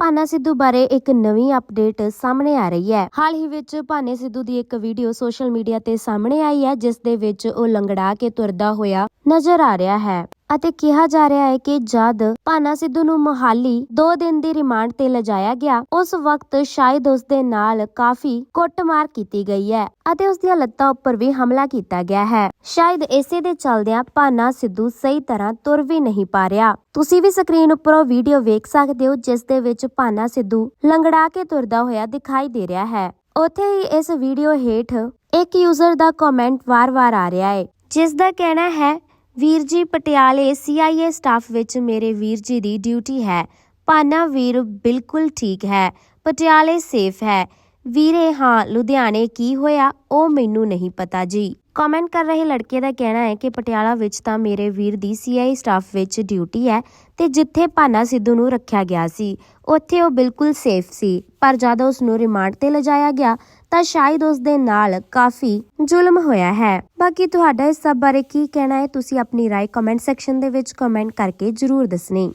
ਭਾਨਾ ਸਿੱਧੂ ਬਾਰੇ ਇੱਕ ਨਵੀਂ ਅਪਡੇਟ ਸਾਹਮਣੇ ਆ ਰਹੀ ਹੈ। ਹਾਲ ਹੀ ਵਿੱਚ ਭਾਨੇ ਸਿੱਧੂ ਦੀ ਇੱਕ ਵੀਡੀਓ ਸੋਸ਼ਲ ਮੀਡੀਆ ਤੇ ਸਾਹਮਣੇ ਆਈ ਹੈ, ਜਿਸ ਦੇ ਵਿੱਚ ਉਹ ਲੰਗੜਾ ਕੇ ਤੁਰਦਾ ਹੋਇਆ ਨਜ਼ਰ ਆ ਰਿਹਾ ਹੈ। ਅਤੇ ਕਿਹਾ ਜਾ ਰਿਹਾ ਹੈ ਕਿ ਜਦ ਭਾਨਾ ਸਿੱਧੂ ਨੂੰ ਮੋਹਾਲੀ 2 ਦਿਨ ਦੀ ਰਿਮਾਂਡ ਤੇ ਲਿਜਾਇਆ ਗਿਆ, ਉਸ ਵਕਤ ਸ਼ਾਇਦ ਉਸ ਦੇ ਨਾਲ ਕਾਫੀ ਕੁੱਟਮਾਰ ਕੀਤੀ ਗਈ ਹੈ ਅਤੇ ਉਸ ਦੀਆਂ ਲੱਤਾਂ ਉੱਪਰ ਵੀ ਹਮਲਾ ਕੀਤਾ ਗਿਆ ਹੈ। ਸ਼ਾਇਦ ਇਸੇ ਦੇ ਚੱਲਦਿਆਂ ਭਾਨਾ ਸਿੱਧੂ ਸਹੀ ਤਰ੍ਹਾਂ ਤੁਰ ਵੀ ਨਹੀਂ ਪਾ ਰਿਹਾ। ਤੁਸੀਂ ਵੀ ਸਕਰੀਨ ਉੱਪਰ ਵੀਡੀਓ ਵੇਖ ਸਕਦੇ ਹੋ, ਜਿਸ ਦੇ ਵਿੱਚ ਭਾਨਾ ਸਿੱਧੂ ਲੰਗੜਾ ਕੇ ਤੁਰਦਾ ਹੋਇਆ ਦਿਖਾਈ ਦੇ ਰਿਹਾ ਹੈ। ਉੱਥੇ ਹੀ ਇਸ ਵੀਡੀਓ ਹੇਠ ਇੱਕ ਯੂਜ਼ਰ ਦਾ ਕਮੈਂਟ ਵਾਰ-ਵਾਰ ਆ ਰਿਹਾ ਹੈ, ਜਿਸ ਦਾ ਕਹਿਣਾ ਹੈ ਵੀਰ ਜੀ ਪਟਿਆਲੇ CIA ਸਟਾਫ ਵਿੱਚ ਮੇਰੇ ਵੀਰ ਜੀ ਦੀ ਡਿਊਟੀ ਹੈ। ਪਾਨਾ ਵੀਰ ਬਿਲਕੁਲ ਠੀਕ ਹੈ। ਪਟਿਆਲੇ ਸੇਫ ਹੈ। ਵੀਰੇ ਹਾਂ ਲੁਧਿਆਣੇ ਕੀ ਹੋਇਆ ਉਹ ਮੈਨੂੰ ਨਹੀਂ ਪਤਾ ਜੀ ਕਮੈਂਟ ਕਰ ਰਹੇ ਲੜਕੇ ਦਾ ਕਹਿਣਾ ਹੈ ਕਿ ਪਟਿਆਲਾ ਵਿੱਚ ਤਾਂ ਮੇਰੇ ਵੀਰ ਦੀ CIA ਸਟਾਫ ਵਿੱਚ ਡਿਊਟੀ ਹੈ ਤੇ ਜਿੱਥੇ ਪਾਨਾ ਸਿੱਧੂ ਨੂੰ ਰੱਖਿਆ ਗਿਆ ਸੀ ਉੱਥੇ ਉਹ ਬਿਲਕੁਲ ਸੇਫ ਸੀ ਪਰ ਜਦ ਉਸ ਨੂੰ ਰਿਮਾਂਡ ਤੇ ਲਿਜਾਇਆ ਗਿਆ ਤਾਂ ਸ਼ਾਇਦ ਉਸ ਦੇ ਨਾਲ ਕਾਫੀ ਜ਼ੁਲਮ ਹੋਇਆ ਹੈ ਬਾਕੀ ਤੁਹਾਡਾ ਇਸ ਸਭ ਬਾਰੇ ਕੀ ਕਹਿਣਾ ਹੈ ਤੁਸੀਂ ਆਪਣੀ رائے ਕਮੈਂਟ ਸੈਕਸ਼ਨ ਦੇ ਵਿੱਚ ਕਮੈਂਟ ਕਰਕੇ ਜ਼ਰੂਰ ਦੱਸਣੀ